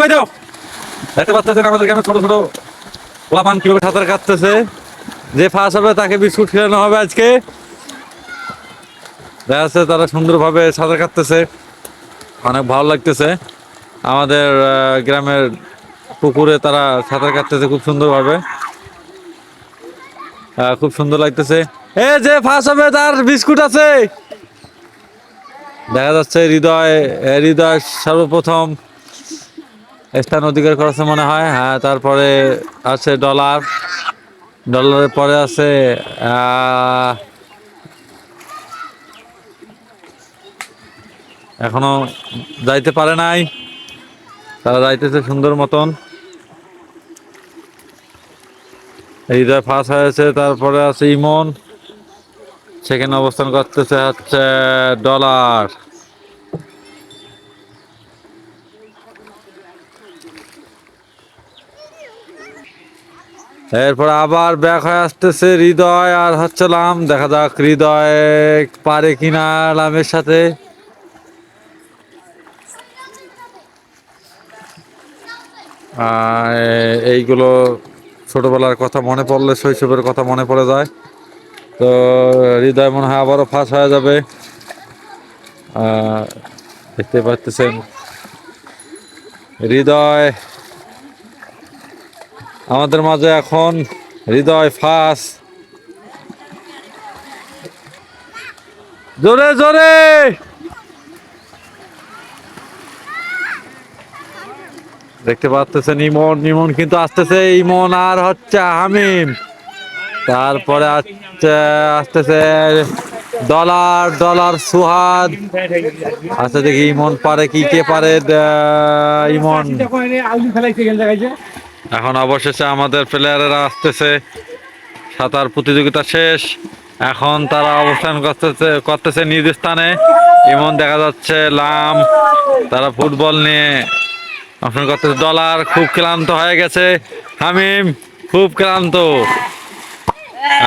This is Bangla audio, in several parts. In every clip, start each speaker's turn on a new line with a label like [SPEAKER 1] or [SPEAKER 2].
[SPEAKER 1] ভাই দাও? দেখতে পাচ্ছেন আমাদের গ্রামে ছোট ছোট কীভাবে সাঁতার কাটতেছে। যে ফার্স্ট হবে তাকে বিস্কুট খেলানো হবে আজকে। দেখা যাচ্ছে তারা সুন্দরভাবে সাঁতার কাটতেছে। অনেক ভালো লাগতেছে। আমাদের গ্রামের পুকুরে তারা সাঁতার কাটতেছে খুব সুন্দরভাবে। খুব সুন্দর লাগতেছে। এ যে ফার্স্ট হবে তার বিস্কুট আছে। দেখা যাচ্ছে হৃদয় হৃদয় সর্বপ্রথম স্থান অধিকার করেছে মনে হয়। হ্যাঁ তারপরে আছে ডলার। ডলারের পরে আছে এখনও যাইতে পারে নাই। তারা যাইতেছে সুন্দর মতন। হৃদয় ফার্স্ট হয়েছে, তারপরে আছে ইমন। সেখানে অবস্থান করতেছে হচ্ছে ডলার। এরপর আবার ব্যাক হয়ে আসতেছে হৃদয় আর হচ্ছে লাম। দেখা যাক হৃদয় পারে কিনা লামের সাথে। এইগুলো ছোটবেলার কথা মনে পড়লে, শৈশবের কথা মনে পড়ে যায়। তো হৃদয় মনে হয় আবারও ফাঁস হয়ে যাবে। দেখতে পাচ্ছেন। হৃদয় আমাদের মাঝে এখন হৃদয় ফাঁস। জোরে জোরে! দেখতে পাচ্ছেন ইমন ইমন কিন্তু আসতেছে, ইমন আর হচ্ছে হামিম। তারপরে আসছে, আসতেছে ডলার ডলার সুহাদ। আচ্ছা দেখি ইমন পারে কি, কে পারে ইমন। এখন অবশেষে আমাদের প্লেয়ারেরা আসতেছে। সাঁতার প্রতিযোগিতা শেষ। এখন তারা অবস্থান করতেছে করতেছে নিজ স্থানে। ইমন দেখা যাচ্ছে লাম, তারা ফুটবল নিয়ে অবস্থান করতেছে। ডলার খুব ক্লান্ত হয়ে গেছে। হামিম খুব ক্লান্ত।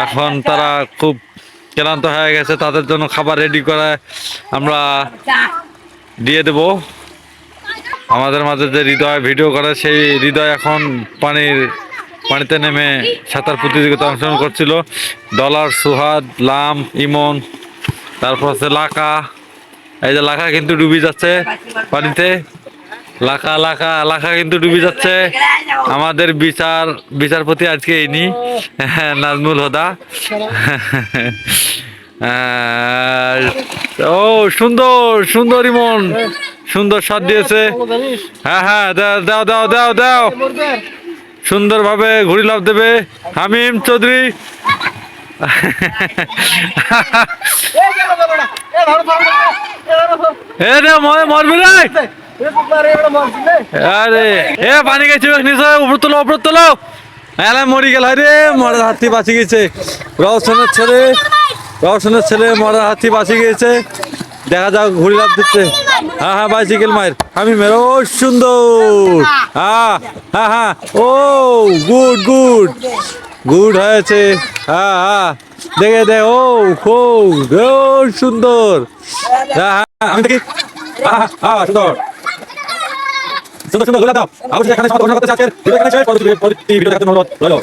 [SPEAKER 1] এখন তারা খুব ক্লান্ত হয়ে গেছে। তাদের জন্য খাবার রেডি করে আমরা দিয়ে দেব। আমাদের মাঝে যে হৃদয় ভিডিও করে সেই হৃদয় এখন পানির পানিতে নেমে সাঁতার প্রতিযোগিতা অংশগ্রহণ করছিল। ডলার সুহাদ লাম ইমন তারপর আছে লাকা। এই যে লাখা কিন্তু ডুবে যাচ্ছে পানিতে। লাখা লাখা লাখা কিন্তু ডুবে যাচ্ছে। আমাদের বিচার বিচারপতি আজকে হ্যাঁ, নাজমুল হোদা। ও সুন্দর সুন্দর ইমন। সুন্দর শট দিয়েছে। হ্যাঁ হ্যাঁ দাও দাও দাও দাও সুন্দরভাবে ঘুড়ি লাভ দেবে। হামিম চৌধুরী। মরবি রে। আরে এ পানি গেছে উপর তোলো উপর তোলো। এলা মরি গেল রে মরার হাতি বাঁচি গেছে। রওশনের ছেলে রওশনের ছেলে মরার হাতি বাঁচি গিয়েছে দেখা যাক ঘুরি লাভ দিচ্ছে। হ্যাঁ হ্যাঁ বাইসাইকেল মায়ের। আমি মেরো সুন্দর। হ্যাঁ হ্যাঁ হ্যাঁ ও গুড গুড গুড হয়েছে। হ্যাঁ হ্যাঁ। দেখে দে ও খো সুন্দর। হ্যাঁ হ্যাঁ আমি দেখি। হ্যাঁ হ্যাঁ সুন্দর। সুন্দর সুন্দর ঘুরে দাও। অবশ্যই এখানে সমাপ্ত করতে আজকের ভিডিও এখানে শেষ। পরবর্তী ভিডিও জন্য অনুরোধ রইল।